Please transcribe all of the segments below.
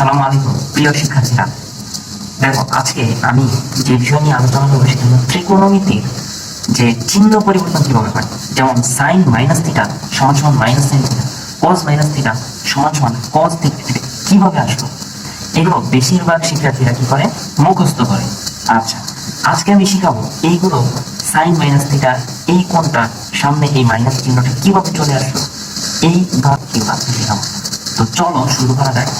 আসসালামু আলাইকুম, প্রিয় শিক্ষার্থীরা। দেখো, আজকে আমি যে বিষয় নিয়ে আলোচনা করব সেটা হলো ত্রিকোণমিতির যে চিহ্ন পরিবর্তন কীভাবে হয় যেমন সাইন মাইনাস থিটা সমান সমান minus sine theta cos minus theta সমান সমান কস থিটা কীভাবে আসলো? এগুলো বেশিরভাগ শিক্ষার্থীরা কি করে? মুখস্থ করে। আচ্ছা আজকে আমি শিখাবো এইগুলো সাইন মাইনাস থিটা এই কোণটা, সামনে এই মাইনাস চিহ্নটা কীভাবে চলে আসলো? এই ভাব কীভাবে শেখাবো তো চলো শুরু করা যাক।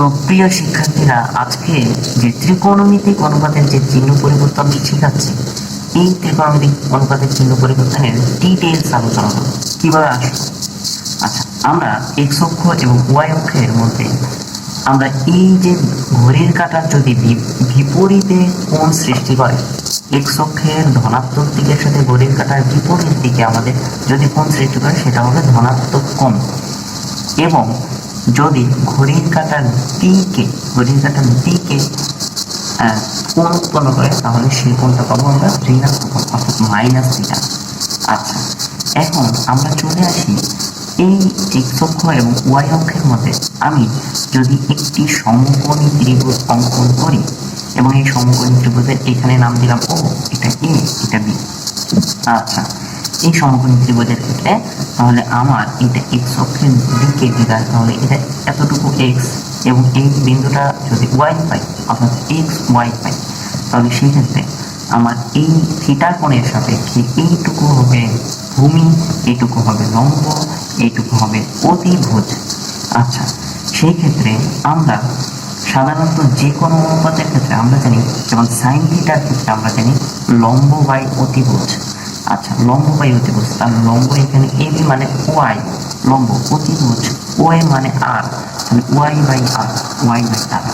তো প্রিয় শিক্ষার্থীরা, আজকে যে ত্রিকোণমিতিক অনুপাতের যে চিহ্ন পরিবর্তন শিখাচ্ছি, এই ত্রিকোণমিতিক অনুপাতের চিহ্ন পরিবর্তনের ডিটেলস আলোচনা করব। কীভাবে আসবে আচ্ছা আমরা এক্স অক্ষ এবং ওয়াই অক্ষের মধ্যে আমরা এই যে ঘড়ির কাঁটার যদি বিপরীতে কোণ সৃষ্টি করে এক্স অক্ষের ধনাত্মক দিকের সাথে ঘড়ির কাঁটার বিপরীত দিকে আমাদের যদি কোণ সৃষ্টি করে, সেটা হবে ধনাত্মক কোণ। এবং যদি ঘড়ির কাঁটার দিকে ঘড়ির কাঁটার আহ, কোণ উৎপন্ন করে তাহলে সেই কোণটা পাবো আমরা ঋণাত্মক অর্থাৎ মাইনাস থিটা আচ্ছা এখন আমরা চলে আসি এই এক্স অক্ষ এবং ওয়াই অক্ষের মধ্যে। আমি যদি একটি সমকোণী ত্রিভুজ অঙ্কন করি এবং এই সমকোণী ত্রিভুজের এখানে নাম দিলাম ও এটা এ এটা বি আচ্ছা এই সমকোণী ত্রিভুজের ক্ষেত্রে, তাহলে আমার এটা এক্স অক্ষের দিকে দিদার তাহলে এটা এতটুকু এক্স এবং এই বিন্দুটা যদি ওয়াই পাই, অর্থাৎ এক্স ওয়াই পাই, তাহলে সেই ক্ষেত্রে আমার এই থিটা কোণের সাপেক্ষে এইটুকু হবে ভূমি, এইটুকু হবে লম্ব, এইটুকু হবে অতিভুজ। আচ্ছা সেই ক্ষেত্রে আমরা সাধারণত যে কোনো অনুপাতের ক্ষেত্রে আমরা জানি, যেমন সাইন থিটার ক্ষেত্রে আমরা জানি লম্ব বাই অতিভুজ। আচ্ছা লম্ব বাই বলছে। তার লম্ব এখানে এবি মানে ওয়াই। লম্ব অতিভুজ ওয়াই মানে আর। তাহলে y by r, y by r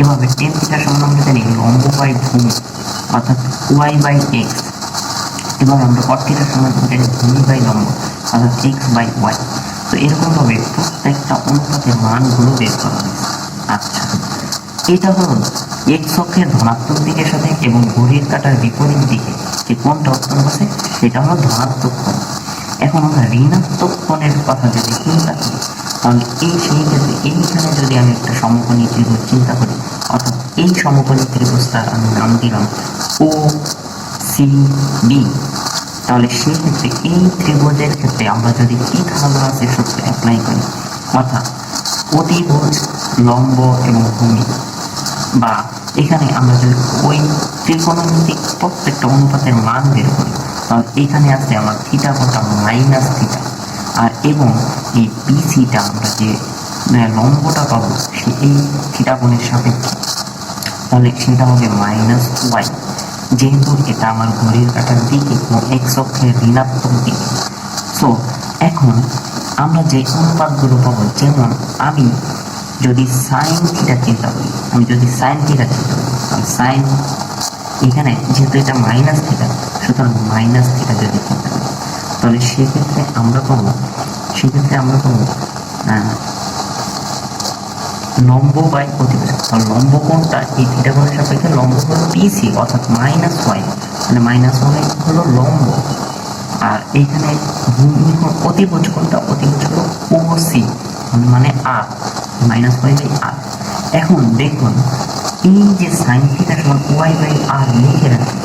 এভাবে টেন থিটার সমান জানি লম্ব বাই ভূমি, অর্থাৎ ওয়াই বাই এক্স। এবং আমরা কট থিটার সমান জানি ভূমি বাই লম্ব, অর্থাৎ এক্স বাই ওয়াই। তো এরকমভাবে প্রত্যেকটা অনুপাতের মানগুলো বের করা হয়েছে আচ্ছা এটা হলো এক্স অক্ষের ধনাত্মক দিকের সাথে এবং ঘড়ির কাটার বিপরীত দিকে। যে কোণটা উৎপন্ন করছে। সেটা হলো ধনাত্মক কোণ এখন আমরা ঋণাত্মক কোণের কথা যদি চিন্তা করি, তাহলে এই সেই ক্ষেত্রে এইখানে যদি আমি একটা সমকোণী ত্রিভুজ চিন্তা করি, অর্থাৎ এই সমকোণী ত্রিভুজটার আমি নাম দিলাম ও সি বি তাহলে সেই ক্ষেত্রে এই ত্রিভুজের ক্ষেত্রে আমরা যদি পিথাগোরাসের সূত্র অ্যাপ্লাই করি, অর্থাৎ অতিভুজ, লম্ব এবং ভূমি বা এখানে আমরা যদি ওই ত্রিকোণমিতিক প্রত্যেকটা অনুপাতের মান বের করি, তাহলে এখানে আছে আমার থিটা কোণটা মাইনাস থিটা আর এবং এই বিসিটা আমরা যে লম্বটা পাবো, সে এই থিটা কোণের সাপেক্ষে, তাহলে সেটা হবে মাইনাস ওয়াই যেহেতু এটা আমার ঘড়ির কাটার দিকে এবং এক্স অক্ষের ঋণাত্মক দিকে। সো এখন আমরা যে অনুপাতগুলো পাবো, যেমন আমি যদি সাইন থিটা চিন্তা আমি যদি সাইন থিটা চিন্তা সাইন এখানে যেহেতু এটা মাইনাস থিটা সুতরাং মাইনাস থিটা যদি চিন্তা তাহলে সেক্ষেত্রে আমরা পাবো, সেক্ষেত্রে আমরা পাবো লম্ব বাই অতিভুজ আর লম্ব কোণটা এই থিটা কোণের সাপেক্ষে লম্ব হলো পিসি অর্থাৎ মাইনাস ওয়াই মানে মাইনাস ওয়াই হলো লম্ব। আর এইখানে ভূমি অতিভুজ কোণটা অতিভুজ হলো ওসি মানে r minus y by r এখন দেখুন, এই যে সাইন থিটা সমান ওয়াই বাই আর লিখে রাখি,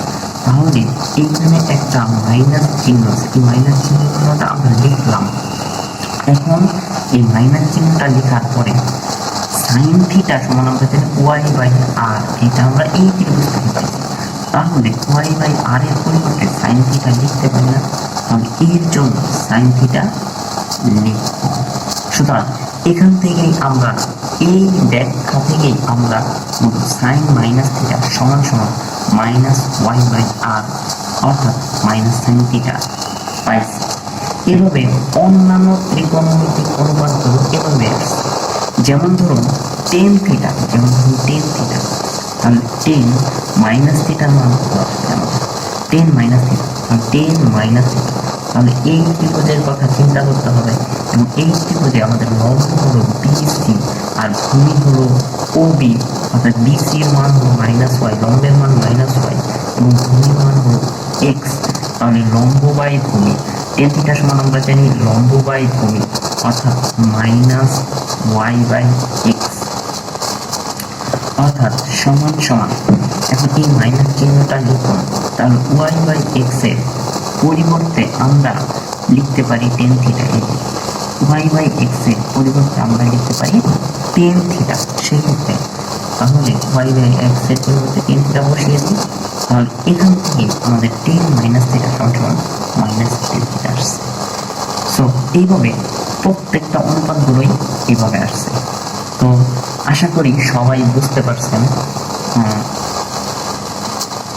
তাহলে এইখানে একটা মাইনাস চিহ্ন এই মাইনাস চিহ্নটা আমরা লিখলাম। এখন এই মাইনাস চিহ্নটা লেখার পরে সাইন থিটা সমান আমরা জানি ওয়াই বাই আর এটা আমরা এই ত্রিভুজ থেকে পাইছি তাহলে ওয়াই বাই আর এর পরিবর্তে সাইন থিটা লিখতে পারি না, তাহলে এর জন্য সাইন থিটা লিখব। সুতরাং এখান থেকেই আমরা এই ব্যাখ্যা থেকেই আমরা সাইন মাইনাস থিটা সমান সমান মাইনাস ওয়াই বাই আর অর্থাৎ মাইনাস সাইন থিটা পাইছি। এভাবে অন্যান্য ত্রিকোণমিতিক অনুপাতগুলো এভাবে আসছে। যেমন ধরুন টেন থিটা যেমন ধরুন টেন থিটা তাহলে টেন মাইনাস থিটার মান tan minus theta tan minus theta তাহলে এই ত্রিভুজের কথা চিন্তা করতে হবে এবং এই ত্রিভুজে আমাদের লম্ব হলো বিসি আর ভূমি হলো ও বি অর্থাৎ বিসি এর মান হলো মাইনাস ওয়াই লম্বের মান মাইনাস ওয়াই এবং ভূমির মান হলো এক্স তাহলে লম্ব বাই ভূমি। টেন থিটা সমান আমরা জানি লম্ব বাই ভূমি, অর্থাৎ মাইনাস ওয়াই বাই এক্স অর্থাৎ সমান সমান, এখন এই মাইনাস চিহ্নটা লিখুন, তাহলে ওয়াই বাই এক্সের পরিবর্তে আমরা লিখতে পারি টেন থিটা এই ওয়াই এক্সের পরিবর্তে আমরা লিখতে পারি টেন থিটা সেক্ষেত্রে তাহলে ওয়াই এক্সের পরিবর্তে টেন থিটা বসিয়ে দিই। তাহলে এখান থেকে আমাদের টেন মাইনাস থিটা সমান মাইনাস টেন থিটা আসছে। সো এইভাবে প্রত্যেকটা অনুপাতগুলোই এইভাবে আসছে। তো আশা করি সবাই বুঝতে পারছেন। উম,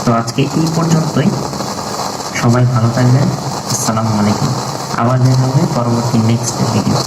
তো আজকে এই পর্যন্তই। সবাই ভালো থাকবেন। আসসালামু আলাইকুম। আবার দেখা হবে পরবর্তী নেক্সট ভিডিও